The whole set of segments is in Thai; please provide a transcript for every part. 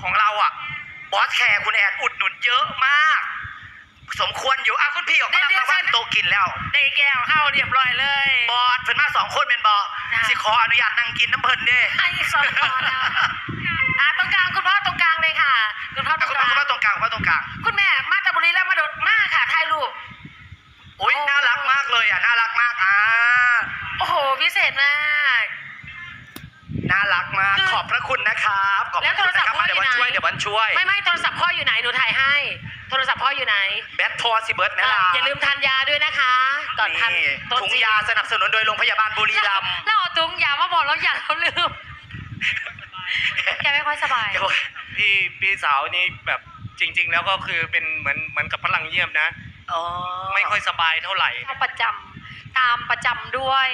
ร์คุณแอนอุดหนุนเยอะมาก สมควรอยู่อะคุณพี่ออกมารับรางวัลโตะกินแล้วได้แก้วเข้าเรียบร้อยเลย บอดเพิ่นมาสองคนเป็นบอจ้ะสิขออนุญาตนั่งกินน้ำเพิ่นเด้ให้สองตอนแล้วอะตรงกลางคุณพ่อตรงกลางเลยค่ะ คุณพ่อตอะรงคุณกพ่อลางคุณพ่อตรงกลางคุณพ่อตรงกลางคุณแม่มาจากบุรีแล้วมาโดดมากค่ะถ่ายรูป อุ้ย โอ้ น่ารักมากเลยอะน่ารักมากอ่า โอ้โหพิเศษมาก น่า รักมากคือขอบพระคุณนะครับขอบพแล้วระโทคุรณศันะพท์ครับพ่อมาเดี๋ยวอยู่วันไหนช่วยเดี๋ยววันช่วย ไม่ไม่โทรศัพท์พ่ออยู่ไหนหนูถ่ายให้ โทรศัพท์พ่ออยู่ไหน แบทโทรสิเบิร์ดนะอะล่ะอย่าลืมทานยาด้วยนะคะ ก่อนทานนี่โต๊ะถุงจีนยาสนับสนุนโดยโรงพยาบาลบุรีรัมย์แล้วเอาถุงยามาบอกแล้วอย่าเราลืมแกไม่ค่อยสบายเดี๋ยวพี่พี่สาวนี่แบบจริง ๆ แล้วก็คือเป็นเหมือนเหมือนกับพลังเยี่ยมนะอ๋อไม่ค่อยสบายเท่าไหร่เข้าประจำ ตามประจำด้วย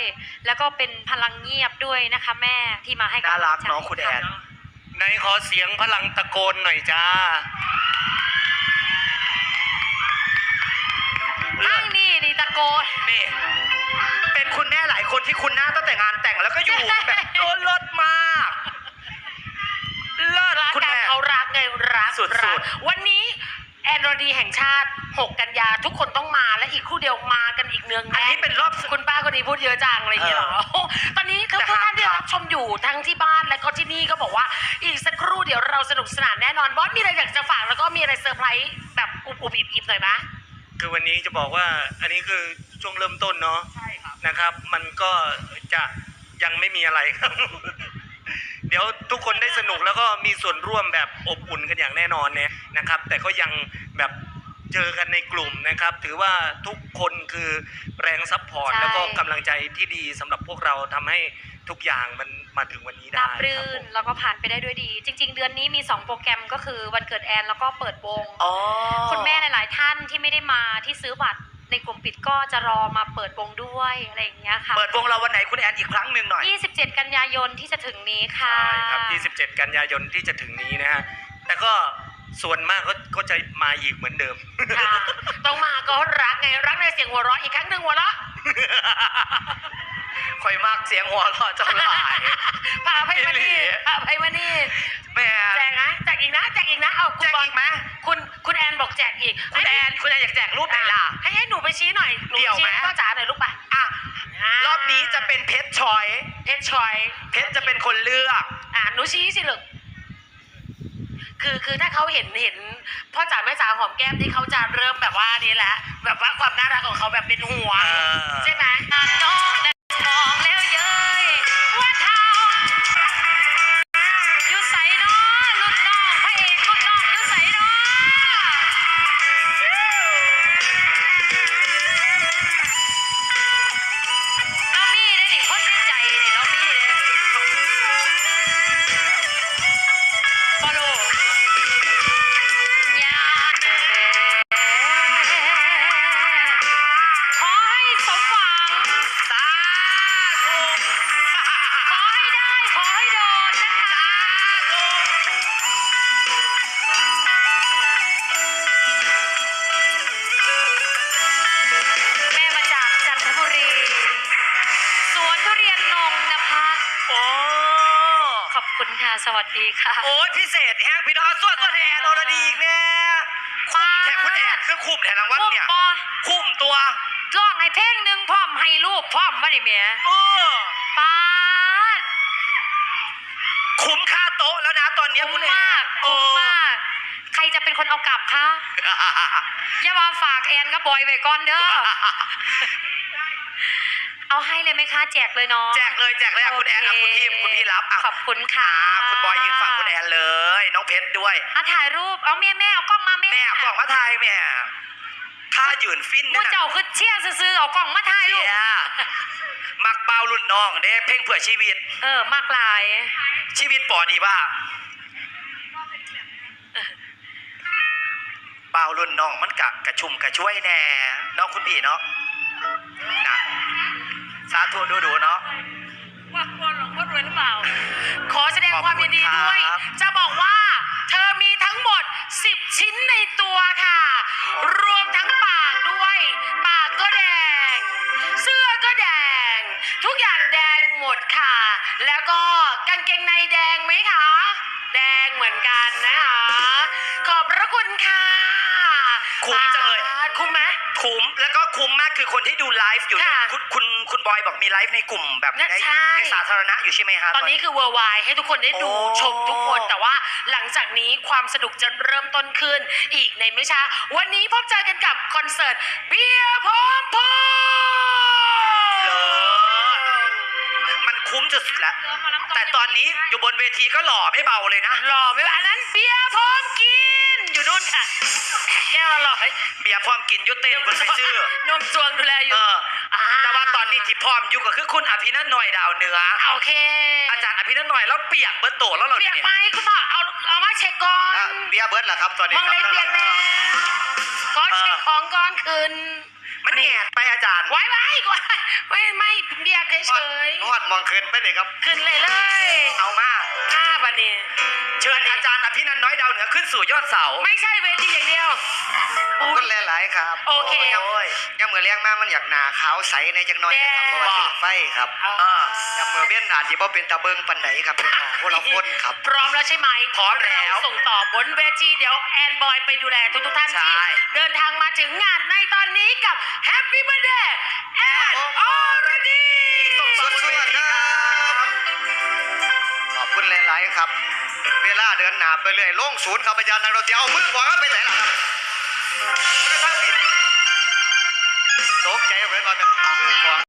แล้วก็เป็นพลังเงียบด้วยนะคะแม่ที่มาให้ำน่ากรักลังใจน้องคุณแอน ในขอเสียงพลังตะโกนหน่อยจ้าไม่นี่นี่ตะโกน นี่ เป็นคุณแม่หลายคนที่คุณหน้าตั้งแต่งานแต่งแล้วก็อยู่ใช่แบบโดนเลิศมากเลิศรักคุณกันแม่ เขารักไงรักสุดๆ รักวันนี้แอนโรดีแห่งชาติ 6 กันยาทุกคนต้องมาและอีกครู่เดียวมากันอีกเนืองอันแน่นี้เป็นรอบสุดคุณป้าคนนี้พูดเยอะจังอะไรอย่างเงี้ยเหรอตอนนี้คือแต่ทุกท่านที่ครับรับชมอยู่ทั้งที่บ้านและก็ที่นี่ก็บอกว่าอีกสักครู่เดี๋ยวเราสนุกสนานแน่นอนบอสมีอะไรอยากจะฝากแล้วก็มีอะไรเซอร์ไพรส์แบบอุบอุบอิบอิบหน่อยไหมคือวันนี้จะบอกว่าอันนี้คือช่วงเริ่มต้นเนาะใช่ครับนะครับ มันก็จะยังไม่มีอะไรครับ เดี๋ยวทุกคนได้สนุกแล้วก็มีส่วนร่วมแบบอบอุ่นกันอย่างแน่นอนเนี่ยนะครับ แต่ก็ยังแบบ เจอกันในกลุ่มนะครับ ถือว่าทุกคนคือแรงซัพพอร์ตใช่ แล้วก็กำลังใจที่ดีสำหรับพวกเราทำให้ทุกอย่างมันมาถึงวันนี้ได้ราบรื่ครับผนมแล้วก็ผ่านไปได้ด้วยดี จริง ๆ เดือนนี้มี 2 โปรแกรมก็คือวันเกิดแอนแล้วก็เปิดวง อ๋อ คุณแม่หลาย ๆ ท่านที่ไม่ได้มาที่ซื้อบัตรในกลุ่มปิดก็จะรอมาเปิดวงด้วยอะไรอย่างเงี้ยค่ะ เปิดวงเราวันไหนคุณแอนอีกครั้งหนึ่งหน่อย 27 กันยายนที่จะถึงนี้ค่ะ ใช่ครับ 27 กันยายนที่จะถึงนี้นะฮะ แต่ก็ ส่วนมากก็ก็จะมาอีกเหมือนเดิม ค่ะต้องมาก็รักไงรักในเสียงหัวเราะอีกครั้งหนึ่งหัวเราะคอยมากเสียงหัวเราะเจ้าหลาย พาไปมานี่อีหลี พาไปมานี่แม่แจกนะแจกอีกนะแจกอีกนะเอาคุแจณกบอลอีกไหมคุณคุณแอนบอกแจกอีกคุณแอนคุณแอนอยากแจกรูปไหนล่ะ ให้ให้หนูไปชี้หน่อยหนูเดี่ยวชี้ไหมให้พ่อจ๋าหน่อยลูกไปอะรอบนี้จะเป็นเพชรชอย เพชรชอยเพชรจะเป็นคนเลือก อ่าหนูชี้สิลูก คือคือถ้าเขาเห็นเห็นพ่อจ๋าแม่จ๋าหอมแก้มที่เขาจะเริ่มแบบว่านี่แหละ แบบว่าความน่ารักของเขาแบบเป็นห่วงอ่าใช่ไหมน้องนั้นมองแล้วเย้ยว่ สวัสดีค่ะ โอ้ยพิเศษแฮงพี่น้องส่วนตัวแทนโอรดีอีกเนี่ยคุ้มแทนคุณแอนคือคุ้มแทนรางวัลคุ้มเนี่ยปอคุ้มตัวร้องให้เพลงหนึ่งพร้อมให้รูปพร้อมมาดิเมียเออป้าด คุ้มค่าโต๊ะแล้วนะตอนเนี้ยคุ้คุมณแอมานกคุ้มมากใครจะ เป็นคนเอากลับคะอย่ามาฝากแอนกับบอยไว้ก่อนเด้อ เอาให้เลยไหมคะ แจกเลยเนาะ แจกเลยแจกเลยอะคุณแอนอะคุณพี่คุณพี่รับอะขอบคุณค่ะอ่าคุณบอยยืนฝั่งคุณแอนเลย น้องเพชรด้วยอะถ่ายรูป เอาแม่แม่เอากล้องมาแม่แม่กล่องมาไทยแม่ถ้ายืนฟินมูนั่นเจ้าน่ะคือเชี่ยซื้อๆเอากล้องมาถ่ายรูเชีปยมักเบารุ่นน้องเด้เพ่งเผื่อชีวิต เออมากหลาย ชีวิตปอดีว่า เบารุ่นน้องมันกะกระชุ่มกระช่วยแน่เนาะคุณพี่เนาะนะสาธุดูดูๆเนาะว่าคนหลงพ่อรวยหรือเปล่า ขอแสดงความยินดีขอบคุณด้วยครับจะบอกว่าเธอมีทั้งหมด 10 ชิ้นในตัวค่ะ รวมทั้งปากด้วย ปากก็แดง เสื้อก็แดง ทุกอย่างแดงหมดค่ะ แล้วก็กางเกงในแดงไหมคะ แดงเหมือนกันนะคะขอบพระ คุ้มจังเลยอ่าคุ้มไหมคุ้มแล้วก็คุ้มมากคือคนที่ดูไลฟ์อยู่เนี่ยค่ะคุณคุณคุณบอยบอกมีไลฟ์ในกลุ่มแบบเนี่ยในใช่ ในสาธารณะอยู่ใช่ไหมฮะ ตอนนี้คือเวอร์ไวให้ทุกคนได้ดูโอ้ ชมทุกคน แต่ว่าหลังจากนี้ความสนุกจะเริ่มต้นขึ้นอีกในไม่ช้า วันนี้พบเจอกันกับคอนเสิร์ตเบียร์พร้อมพงเลิศมันคุ้มสุดๆแล้ว แต่ตอนนี้อยู่บนเวทีก็หล่อไม่เบาเลยนะ หล่อไหมวะอันนั้นเบียร์พร้อมกิน อยู่นู่นค่ะ แก้วละร้อยเบียร์พร้อมกินอยุเต้นคนไปซื้อนมจวงดูแลอเอยู่อแต่ว่าตอนนี้ที่พร้อมอยู่ก็คือคุณอภินันท์หน่อยดาวเหนือโอเคอาจารย์อภินันท์หน่อยแล้วเปียกเบิร์ตโตแล้วเราเปียกเนี่ยไหมคุณต่อเอาเอามาเช็คก่อนเบียร์เบิร์ตเหรอครับตอนนี้มองเลยเปียกแน่ก็เช็คของก่อนคืนมันแหงไปอาจารย์ไว้ไว้ไว้ไม่ไม่เบียกเฉยนวดมองคืนไปเลยครับ ๆขึ้นเลยเลยเอามา ห้าบันนี้ เชิญอาจารย์อภินันท์น้อยดาวเหนือขึ้นสู่ยอดเสา ไม่ใช่เวทีอย่างเดียวก็หลายๆครับโอเคโอ้ยยังมือเลี้ยงมากมันอยากหนาขาวใสในจังน้อยนะครับแดงเพราะว่าติดไฟครับเออยังมือเวียนอาจจะบ่เป็นตะเบิงปันไหนครับเป็นของคนละคนครับ พร้อมแล้วใช่ไหมพร้อมแล้วเาส่งต่อบนเวทีเดี๋ยวแอนบอยไปดูแลทุกทุกๆท่านใช่ ที่ เดินทางมาถึงงานในตอนนี้กับ Happy Birthday แอนออรดี หลายครับ เวลาเดินหนาไปเรื่อยลงศูนย์ครับอาจารย์นักดนตรีเอามือขวาไปไหนล่ะครับตกใจเหมือนว่าเป็นมือขวา